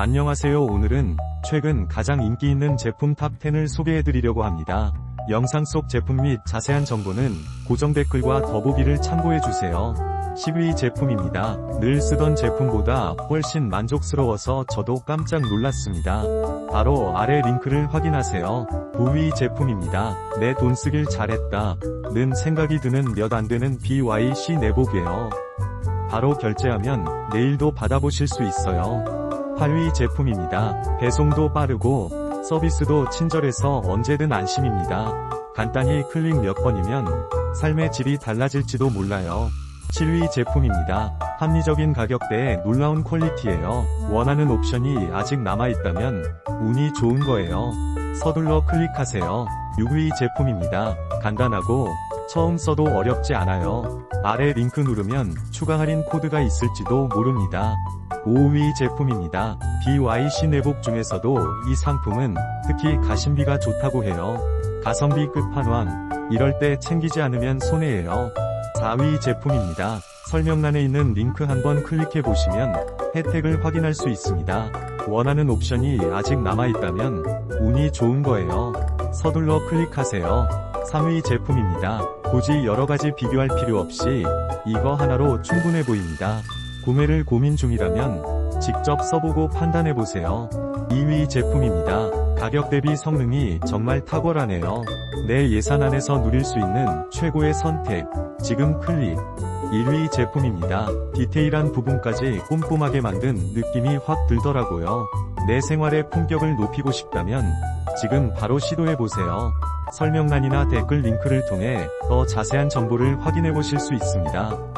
안녕하세요 오늘은 최근 가장 인기 있는 제품 탑10을 소개해드리려고 합니다. 영상 속 제품 및 자세한 정보는 고정 댓글과 더보기를 참고해주세요. 10위 제품입니다. 늘 쓰던 제품보다 훨씬 만족스러워서 저도 깜짝 놀랐습니다. 바로 아래 링크를 확인하세요. 9위 제품입니다. 내 돈 쓰길 잘했다. 는 생각이 드는 몇 안 되는 BYC 내복이에요. 바로 결제하면 내일도 받아보실 수 있어요. 8위 제품입니다. 배송도 빠르고 서비스도 친절해서 언제든 안심입니다. 간단히 클릭 몇 번이면 삶의 질이 달라질지도 몰라요. 7위 제품입니다. 합리적인 가격대에 놀라운 퀄리티예요. 원하는 옵션이 아직 남아있다면 운이 좋은 거예요. 서둘러 클릭하세요. 6위 제품입니다. 간단하고 처음 써도 어렵지 않아요. 아래 링크 누르면 추가 할인 코드가 있을지도 모릅니다. 5위 제품입니다. BYC 내복 중에서도 이 상품은 특히 가심비가 좋다고 해요. 가성비 끝판왕. 이럴 때 챙기지 않으면 손해예요. 4위 제품입니다. 설명란에 있는 링크 한번 클릭해 보시면 혜택을 확인할 수 있습니다. 원하는 옵션이 아직 남아있다면 운이 좋은 거예요. 서둘러 클릭하세요. 3위 제품입니다. 굳이 여러가지 비교할 필요 없이 이거 하나로 충분해 보입니다. 구매를 고민 중이라면 직접 써보고 판단해보세요. 2위 제품입니다. 가격 대비 성능이 정말 탁월하네요. 내 예산 안에서 누릴 수 있는 최고의 선택. 지금 클릭. 1위 제품입니다. 디테일한 부분까지 꼼꼼하게 만든 느낌이 확 들더라고요. 내 생활의 품격을 높이고 싶다면 지금 바로 시도해보세요. 설명란이나 댓글 링크를 통해 더 자세한 정보를 확인해 보실 수 있습니다.